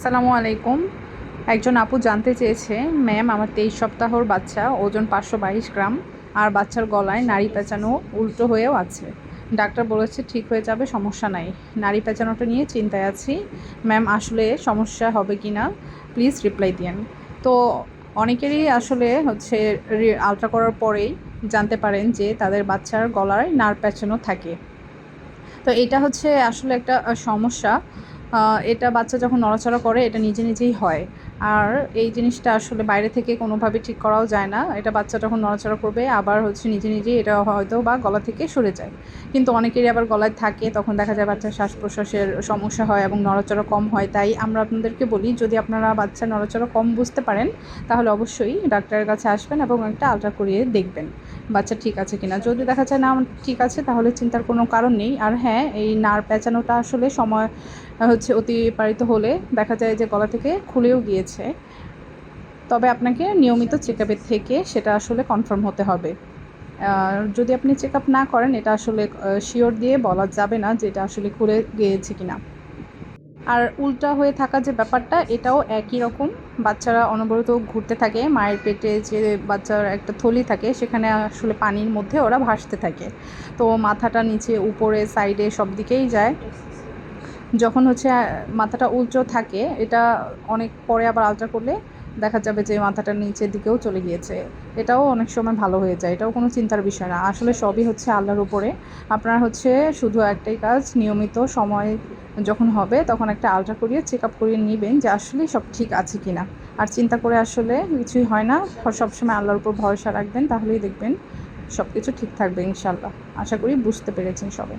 আসসালামু আলাইকুম। একজন আপু জানতে চেয়েছে, ম্যাম, আমার তেইশ সপ্তাহর বাচ্চা, ওজন পাঁচশো বাইশ গ্রাম, আর বাচ্চার গলায় নাড়ি পেঁচানো উল্টো হয়েও আছে। ডাক্তার বলেছে ঠিক হয়ে যাবে, সমস্যা নাই। নাড়ি পেঁচানোটা নিয়ে চিন্তায় আছি। ম্যাম, আসলে সমস্যা হবে কি না? প্লিজ রিপ্লাই দিন তো অনেকেরই আসলে হচ্ছে আলট্রা করার পরেই জানতে পারেন যে তাদের বাচ্চার গলায় নাড় পেঁচানো থাকে। তো এটা হচ্ছে আসলে একটা সমস্যা। এটা বাচ্চা যখন নড়াচড়া করে এটা নিজে নিজেই হয়। আর এই জিনিসটা আসলে বাইরে থেকে কোনোভাবে ঠিক করাও যায় না। এটা বাচ্চা যখন নড়াচড়া করবে, আবার হচ্ছে নিজে নিজেই এটা হয়তো বা গলা থেকে সরে যায়। কিন্তু অনেকেরই আবার গলায় থাকে, তখন দেখা যায় বাচ্চার শ্বাস প্রশ্বাসের সমস্যা হয় এবং নড়াচড়া কম হয়। তাই আমরা আপনাদেরকে বলি, যদি আপনারা বাচ্চা নড়াচড়া কম বুঝতে পারেন, তাহলে অবশ্যই ডাক্তারের কাছে আসবেন এবং একটা আলট্রা করিয়ে দেখবেন, বাচ্চা ঠিক আছে কিনা। যদি দেখা যায় না ঠিক আছে, তাহলে চিন্তার কোনো কারণ নেই। আর হ্যাঁ এই নার পেঁচানোটা আসলে সময়, হচ্ছে অতিবাহিত হলে দেখা যায় যে গলা থেকে খুলেও গিয়েছে। তবে আপনাকে নিয়মিত চেক থেকে সেটা আসলে কনফার্ম হতে হবে। যদি আপনি চেক আপ না করেন, এটা আসলে শিওর দিয়ে বলা যাবে না যে এটা আসলে খুলে গিয়েছে কিনা। আর উল্টা হয়ে থাকা যে ব্যাপারটা, এটাও একই রকম। বাচ্চারা অনবরত ঘুরতে থাকে, মায়ের পেটে যে বাচ্চার একটা থলি থাকে, সেখানে আসলে পানির মধ্যে ওরা ভাসতে থাকে। তো মাথাটা নিচে, উপরে সাইডে সব দিকেই যায়। যখন হচ্ছে মাথাটা উল্টো থাকে, এটা অনেক পরে আবার আলট্রা করলে দেখা যাবে যে মাথাটা নিচের দিকেও চলে গিয়েছে। এটাও অনেক সময় ভালো হয়ে যায়, এটাও কোনো চিন্তার বিষয় না। আসলে সবই হচ্ছে আল্লাহর উপরে। আপনার হচ্ছে শুধু একটাই কাজ, নিয়মিত সময় যখন হবে, তখন একটা আলট্রা করিয়ে চেক আপ করিয়ে নেবেন যে আসলে সব ঠিক আছে কি না আর চিন্তা করে আসলে কিছুই হয় না সবসময় আল্লাহর উপর ভরসা রাখবেন, তাহলেই দেখবেন সব কিছু ঠিক থাকবে ইনশাল্লাহ আশা করি বুঝতে পেরেছেন সবাই।